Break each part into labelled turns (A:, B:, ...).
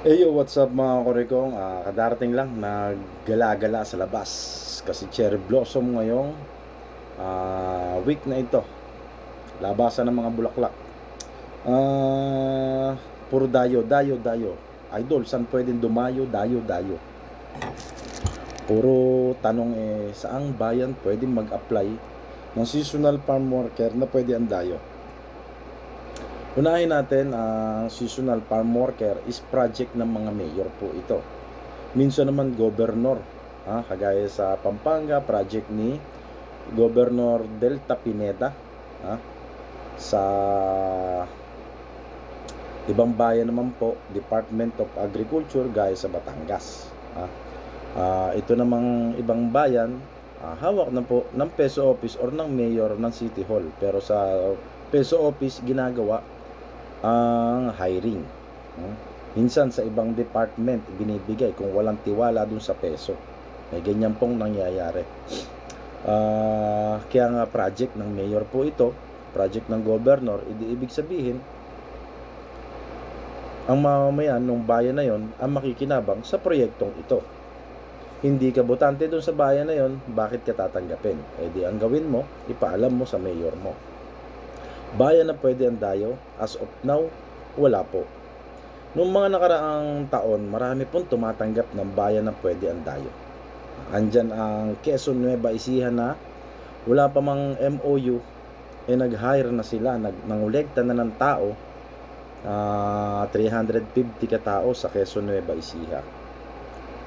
A: Hey what's up mga korikong? Ah, kadarating lang, naggala-gala sa labas. Kasi cherry blossom ngayong ah, week na ito. Labasan ng mga bulaklak. Ah, puro dayo, dayo, dayo. Idol, saan pwedeng dumayo? Dayo, dayo. Puro tanong eh, saang bayan pwedeng mag-apply ng seasonal farm worker na pwede ang dayo? Unahin natin ang seasonal farm worker is project ng mga mayor po ito. Minsan naman governor, ha, kagaya sa Pampanga, project ni Governor Delta Pineda, ha, sa ibang bayan naman po, Department of Agriculture gaya sa Batangas. Ha. Ah, ito namang ibang bayan, ah, hawak na po ng peso office or ng mayor ng City Hall. Pero sa peso office ginagawa ang hiring. Hmm? Minsan sa ibang department binibigay kung walang tiwala dun sa peso. May ganyan pong nangyayari. Ah, kaya nga project ng mayor po ito, project ng governor, idi ibig sabihin ang mamamayan ng bayan na yon ang makikinabang sa proyektong ito. Hindi ka botante doon sa bayan na yon, bakit ka tatanggapin? Eh di ang gawin mo, ipaalam mo sa mayor mo. Bayan na pwede ang dayo, as of now, wala po. Noong mga nakaraang taon, marami pong tumatanggap ng bayan na pwede ang dayo. Andyan ang Quezon Nueva Ecija na wala pa mang MOU, eh nag-hire na sila, nag nangolekta na ng tao, ah, 350 katao sa Quezon Nueva Ecija.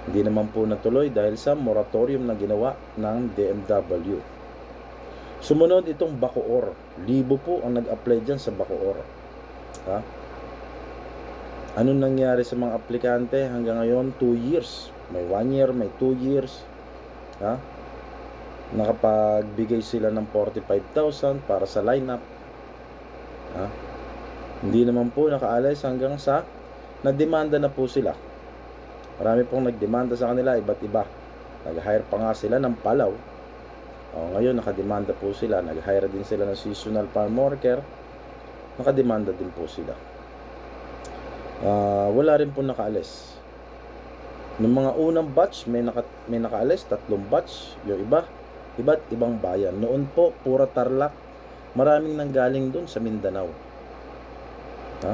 A: Hindi naman po natuloy dahil sa moratorium na ginawa ng DMW. Sumunod itong Bacoor. Libo po ang nag-apply dyan sa Bacoor. Ha? Anong nangyari sa mga aplikante hanggang ngayon? 2 years. May 1 year, may 2 years. Ha? Nakapagbigay sila ng 45,000 para sa lineup. Ha? Hindi naman po nakaalis hanggang sa nademanda na po sila. Marami pong nagdemanda sa kanila, iba't iba. Nag-hire pa nga sila ng palaw. O, ngayon, nakademanda po sila. Nag-hire din sila ng seasonal farm worker. Nakademanda din po sila. Ah, wala rin po nakaalis. Noong mga unang batch, may, naka, may nakaalis, tatlong batch. Yung iba, iba't ibang bayan. Noon po, pura tarlac. Maraming nanggaling doon sa Mindanao. Ha?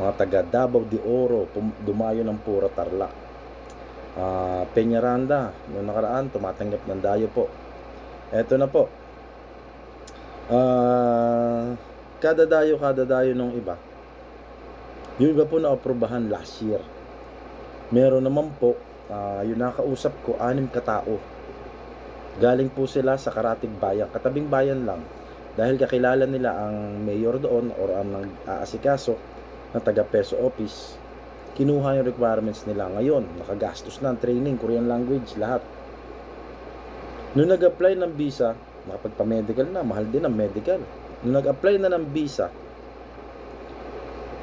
A: Mga taga Davao de Oro, dumayo ng pura tarlac. Ah, Peñaranda, noong nakaraan, tumatanggap ng dayo po. Eto na po. Ah, kada dayo, kada dayo nung iba. Yung iba po na-aprobahan last year. Meron naman po, ah, yung nakausap ko, anim katao. Galing po sila sa Karatig Bayan, katabing bayan lang. Dahil kakilala nila ang mayor doon or ang nag-aasikaso ng taga Peso Office. Kinuha yung requirements nila ngayon. Nakagastos na ang training, Korean language, lahat. Nung nag-apply ng visa, nakapagpa-medical na, mahal din ang medical. Nung nag-apply na ng visa,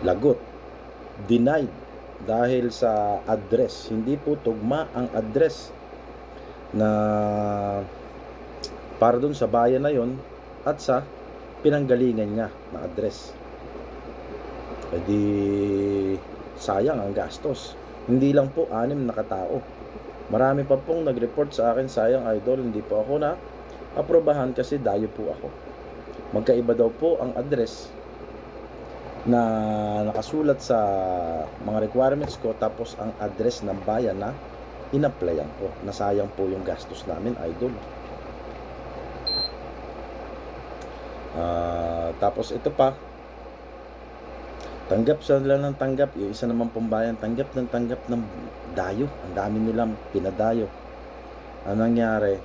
A: lagot, denied dahil sa address. Hindi po tugma ang address na para dun sa bayan na yon at sa pinanggalingan niya na address. E sayang ang gastos. Hindi lang po anim na katao. Marami pa pong nag-report sa akin, sayang idol, hindi po ako na aprobahan kasi dayo po ako. Magkaiba daw po ang address na nakasulat sa mga requirements ko tapos ang address ng bayan na in-applyan ko. Nasayang po yung gastos namin, idol. Ah, tapos ito pa, tanggap sila ng tanggap. Yung isa naman pong bayan, tanggap ng tanggap ng dayo. Ang dami nilang pinadayo. Ang nangyari,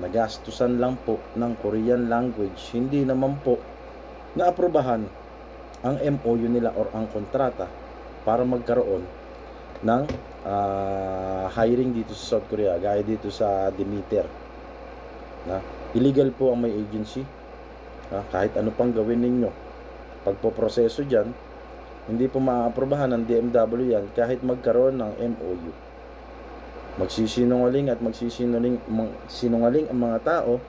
A: nagastusan lang po ng Korean language. Hindi naman po naaprubahan ang MOU nila or ang kontrata para magkaroon ng ah, hiring dito sa South Korea gaya dito sa Demeter na illegal po ang may agency ha? kahit ano pang gawin ninyo pagpoproseso dyan hindi po maaaprobahan ng DMW yan kahit magkaroon ng MOU magsisinungaling at magsisinungaling sinungaling ang mga tao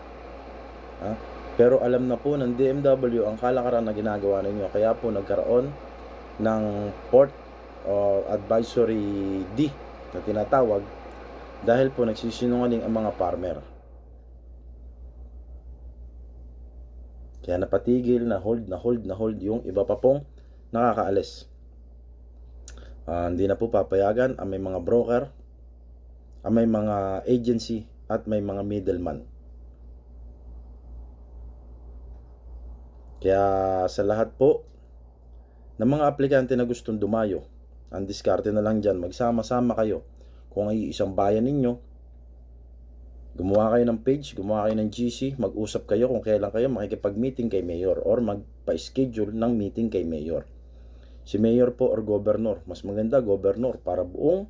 A: ha? pero alam na po ng DMW ang kalakaran na ginagawa ninyo kaya po nagkaroon ng port or advisory D na tinatawag dahil po nagsisinungaling ang mga farmer. Kaya napatigil na hold na hold na hold yung iba pa pong nakakaalis. Ah, hindi na po papayagan ang may mga broker, ang may mga agency at may mga middleman. Kaya sa lahat po ng mga aplikante na gustong dumayo, ang diskarte na lang dyan, magsama-sama kayo. Kung ay isang bayan ninyo, gumawa kayo ng page, gumawa kayo ng GC, mag-usap kayo kung kailan kayo makikipag-meeting kay Mayor or magpa-schedule ng meeting kay Mayor. Si Mayor po or Governor, mas maganda Governor para buong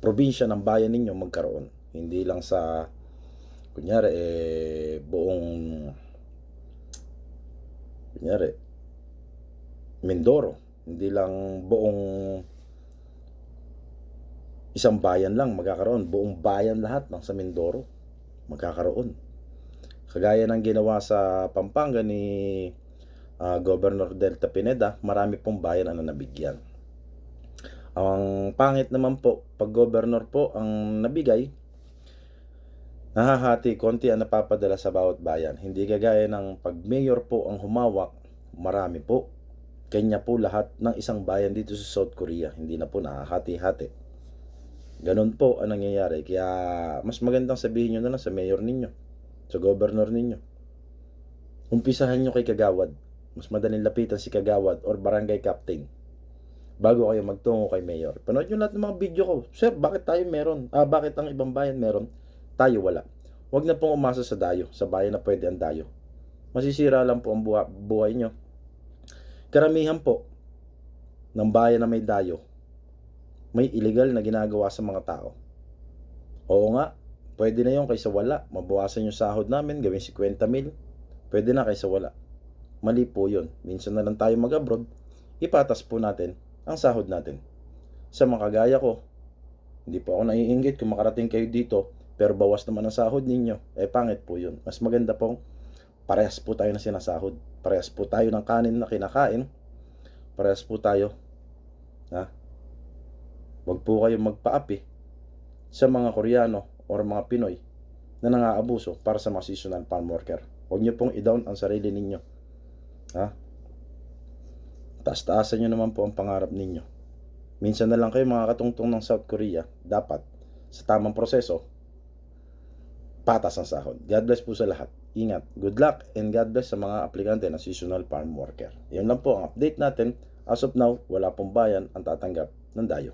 A: probinsya ng bayan ninyo magkaroon. Hindi lang sa, kunyari, eh, buong, kunyari, Mindoro. Hindi lang buong isang bayan lang magkakaroon. Buong bayan lahat ng sa Mindoro magkakaroon. Kagaya ng ginawa sa Pampanga ni ah, Governor Delta Pineda, marami pong bayan ang nabigyan. Ang pangit naman po, pag governor po ang nabigay, nahahati, konti ang napapadala sa bawat bayan. Hindi kagaya ng pag mayor po ang humawak, marami po. Kanya po lahat ng isang bayan dito sa South Korea. Hindi na po nakahati-hati. Ganon po ang nangyayari. Kaya mas magandang sabihin nyo na lang sa mayor ninyo, sa governor ninyo. Umpisahan nyo kay Kagawad. Mas madaling lapitan si Kagawad or barangay captain bago kayo magtungo kay mayor. Panood nyo lahat ng mga video ko. Sir, bakit tayo meron? Ah, bakit ang ibang bayan meron? Tayo wala. Huwag na pong umasa sa dayo, sa bayan na pwede ang dayo. Masisira lang po ang buha- buhay nyo. Karamihan po ng bayan na may dayo, may illegal na ginagawa sa mga tao. Oo nga, pwede na yun kaysa wala. Mabawasan yung sahod namin, gawin 50 mil. Pwede na kaysa wala. Mali po yun. Minsan na lang tayo mag-abroad, ipatas po natin ang sahod natin. Sa mga kagaya ko, hindi po ako naiinggit kung makarating kayo dito, pero bawas naman ang sahod ninyo. Eh, pangit po yun. Mas maganda pong parehas po tayo na sinasahod. Parehas po tayo ng kanin na kinakain. Parehas po tayo. Ha? Huwag po kayo magpaapi sa mga Koreano or mga Pinoy na nangaabuso para sa mga seasonal farm worker. Huwag niyo pong i-down ang sarili ninyo. Ha? Taas-taasan nyo naman po ang pangarap ninyo. Minsan na lang kayo mga katungtong ng South Korea, dapat sa tamang proseso, patas ang sahod. God bless po sa lahat. Ingat. Good luck and God bless sa mga aplikante na seasonal farm worker. Yan lang po ang update natin. As of now, wala pong bayan ang tatanggap ng dayo.